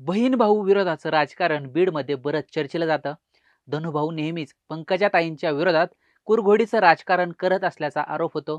बहीण भाऊ विरोधाचं राजकारण बीडमध्ये बरंच चर्चेलं जातं. धनुभाऊ नेहमीच पंकजाताईंच्या विरोधात कुरघोडीचं राजकारण करत असल्याचा आरोप होतो.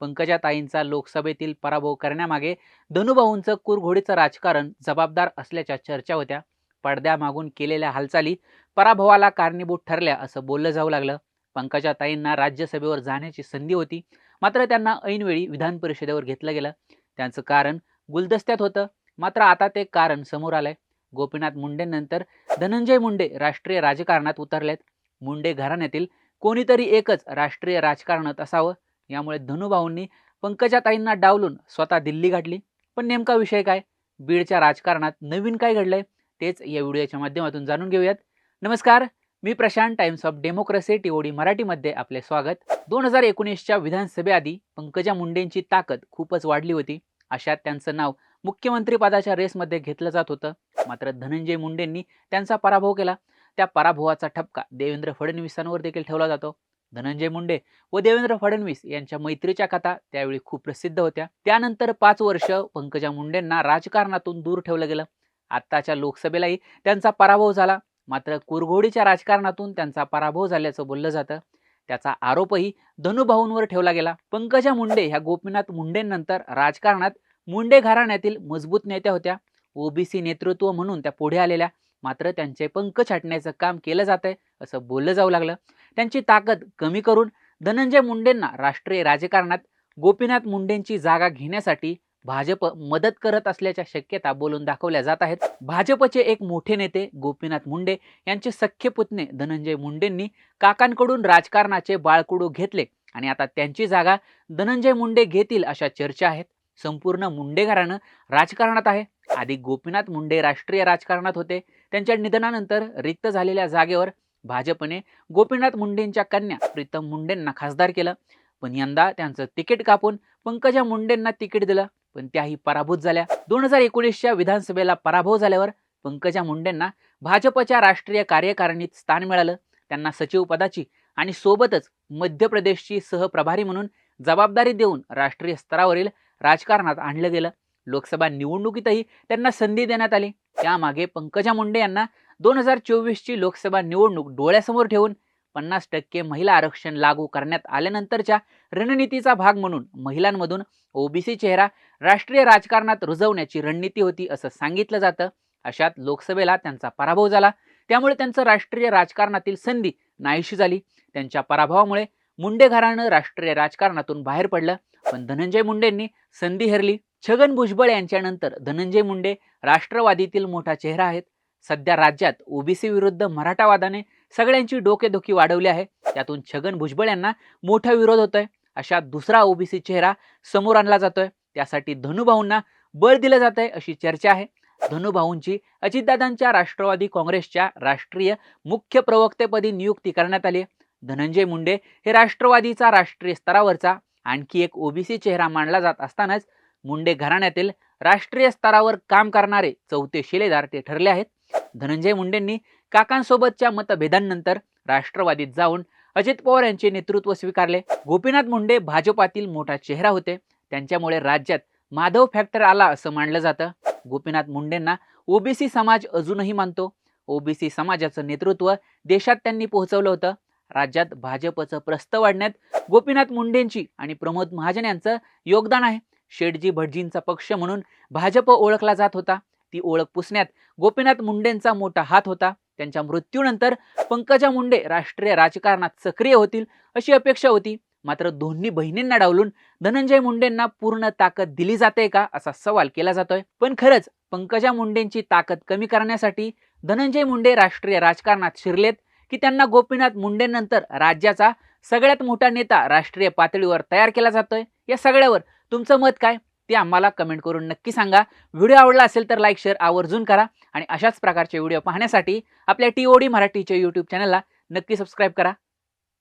पंकजाताईंचा लोकसभेतील पराभव करण्यामागे धनुभाऊंचं कुरघोडीचं राजकारण जबाबदार असल्याच्या चर्चा होत्या. पडद्यामागून केलेल्या हालचाली पराभवाला कारणीभूत ठरल्या असं बोललं जाऊ लागलं. पंकजाताईंना राज्यसभेवर जाण्याची संधी होती. मात्र त्यांना ऐनवेळी विधान परिषदेवर घेतलं गेलं. त्यांचं कारण गुलदस्त्यात होतं. मात्र आता ते कारण समोर आलंय. गोपीनाथ मुंडेंनंतर धनंजय मुंडे राष्ट्रीय राजकारणात उतरलेत. मुंडे घराण्यातील कोणीतरी एकच राष्ट्रीय राजकारणात असावं. यामुळे धनुभाऊंनी पंकजाताईंना डावलून स्वतः दिल्ली गाठली. पण नेमका विषय काय? बीडच्या राजकारणात नवीन काय घडलंय? तेच या व्हिडिओच्या माध्यमातून जाणून घेऊयात. नमस्कार मी Prashant Times of Democracy TOD मराठीमध्ये आपले स्वागत. दोन हजार एकोणीसच्या विधानसभेआधी पंकजा मुंडेंची ताकद खूपच वाढली होती. अशात त्यांचं नाव मुख्यमंत्रीपदाच्या रेसमध्ये घेतलं जात होतं. मात्र धनंजय मुंडेंनी त्यांचा पराभव केला. त्या पराभवाचा ठपका देवेंद्र फडणवीसांवर देखील ठेवला जातो. धनंजय मुंडे व देवेंद्र फडणवीस यांच्या मैत्रीच्या कथा त्यावेळी खूप प्रसिद्ध होत्या. त्यानंतर पाच वर्ष पंकजा मुंडेंना राजकारणातून दूर ठेवलं गेलं. आत्ताच्या लोकसभेलाही त्यांचा पराभव झाला. मात्र कुरघोडीच्या राजकारणातून त्यांचा पराभव झाल्याचं बोललं जातं. त्याचा आरोपही धनुभाऊंवर ठेवला गेला. पंकजा मुंडे ह्या गोपीनाथ मुंडेंनंतर राजकारणात मुंडे घराण्यातील मजबूत नेत्या होत्या. ओबीसी नेतृत्व म्हणून त्या पुढे आलेल्या. मात्र त्यांचे पंख छाटण्याचं काम केलं जात आहे असं बोललं जाऊ लागलं. त्यांची ताकद कमी करून धनंजय मुंडेंना राष्ट्रीय राजकारणात गोपीनाथ मुंडेंची जागा घेण्यासाठी भाजप मदत करत असल्याच्या शक्यता बोलून दाखवल्या जात आहेत. भाजपचे एक मोठे नेते गोपीनाथ मुंडे यांचे सख्य पुतणे धनंजय मुंडेंनी काकांकडून राजकारणाचे बाळकुडू घेतले. आणि आता त्यांची जागा धनंजय मुंडे घेतील अशा चर्चा आहेत. संपूर्ण मुंडे घराणं राजकारणात आहे. आधी गोपीनाथ मुंडे राष्ट्रीय राजकारणात होते. त्यांच्या निधनानंतर रिक्त झालेल्या जागेवर भाजपने गोपीनाथ मुंडेंच्या कन्या प्रीतम मुंडेंना खासदार केलं. पण यंदा त्यांचं तिकीट कापून पंकजा मुंडेंना तिकीट दिलं. पण त्याही पराभूत झाल्या. दोन हजार एकोणीसच्या विधानसभेला पराभव झाल्यावर पंकजा मुंडेंना भाजपच्या राष्ट्रीय कार्यकारिणीत स्थान मिळालं. त्यांना सचिव पदाची आणि सोबतच मध्य प्रदेशची सहप्रभारी म्हणून जबाबदारी देऊन राष्ट्रीय स्तरावरील राजकारणात आणलं गेलं. लोकसभा निवडणुकीतही त्यांना संधी देण्यात आली. त्यामागे पंकजा मुंडे यांना दोन हजार चोवीसची लोकसभा निवडणूक डोळ्यासमोर ठेवून पन्नास टक्के महिला आरक्षण लागू करण्यात आल्यानंतरच्या रणनीतीचा भाग म्हणून महिलांमधून ओबीसी चेहरा राष्ट्रीय राजकारणात रुजवण्याची रणनीती होती असं सांगितलं जातं. अशात लोकसभेला त्यांचा पराभव झाला. त्यामुळे त्यांचं राष्ट्रीय राजकारणातील संधी नाहीशी झाली. त्यांच्या पराभवामुळे मुंडे घराणं राष्ट्रीय राजकारणातून बाहेर पडलं. पण धनंजय मुंडेंनी संधी हरली. छगन भुजबळ यांच्यानंतर धनंजय मुंडे राष्ट्रवादीतील मोठा चेहरा आहेत. सध्या राज्यात ओबीसी विरुद्ध मराठावादाने सगळ्यांची डोकेदुखी वाढवली आहे. त्यातून छगन भुजबळ यांना मोठा विरोध होतोय. अशा दुसरा ओबीसी चेहरा समोर आणला जातोय. त्यासाठी धनुभाऊंना बळ दिलं जात आहे अशी चर्चा आहे. धनुभाऊंची अजितदादांच्या राष्ट्रवादी काँग्रेसच्या राष्ट्रीय मुख्य प्रवक्तेपदी नियुक्ती करण्यात आली धनंजय मुंडे हे राष्ट्रवादीचा राष्ट्रीय स्तरावरचा आणखी एक ओबीसी चेहरा मानला जात असतानाच मुंडे घराण्यातील राष्ट्रीय स्तरावर काम करणारे चौथे शिलेदार ते ठरले आहेत. धनंजय मुंडेंनी काकांसोबतच्या मतभेदांनंतर राष्ट्रवादीत जाऊन अजित पवार यांचे नेतृत्व स्वीकारले. गोपीनाथ मुंडे भाजपातील मोठा चेहरा होते. त्यांच्यामुळे राज्यात माधव फॅक्टर आला असं मानलं जातं. गोपीनाथ मुंडेंना ओबीसी समाज अजूनही मानतो. ओबीसी समाजाचं नेतृत्व देशात त्यांनी पोहोचवलं होतं. राज्यात भाजपचं प्रस्त वाढण्यात गोपीनाथ मुंडेंची आणि प्रमोद महाजन यांचं योगदान आहे. शेटजी भटजींचा पक्ष म्हणून भाजप ओळखला जात होता. ती ओळख पुसण्यात गोपीनाथ मुंडेंचा मोठा हात होता. त्यांच्या मृत्यूनंतर पंकजा मुंडे राष्ट्रीय राजकारणात सक्रिय होतील अशी अपेक्षा होती. मात्र दोन्ही बहिणींना डावलून धनंजय मुंडेंना पूर्ण ताकद दिली जाते का असा सवाल केला जातोय. पण खरंच पंकजा मुंडेंची ताकद कमी करण्यासाठी धनंजय मुंडे राष्ट्रीय राजकारणात शिरलेत. की त्यांना गोपीनाथ मुंडेंनंतर राज्याचा सगळ्यात मोठा नेता राष्ट्रीय पातळीवर तयार केला जातोय. या सगळ्यावर तुमचं मत काय? ते आम्हाला कमेंट करून नक्की सांगा. व्हिडिओ आवडला असेल तर लाईक शेअर आवर्जून करा आणि अशाच प्रकारचे व्हिडिओ पाहण्यासाठी आपल्या टी ओ डी मराठीच्या यूट्यूब चॅनलला नक्की सबस्क्राईब करा.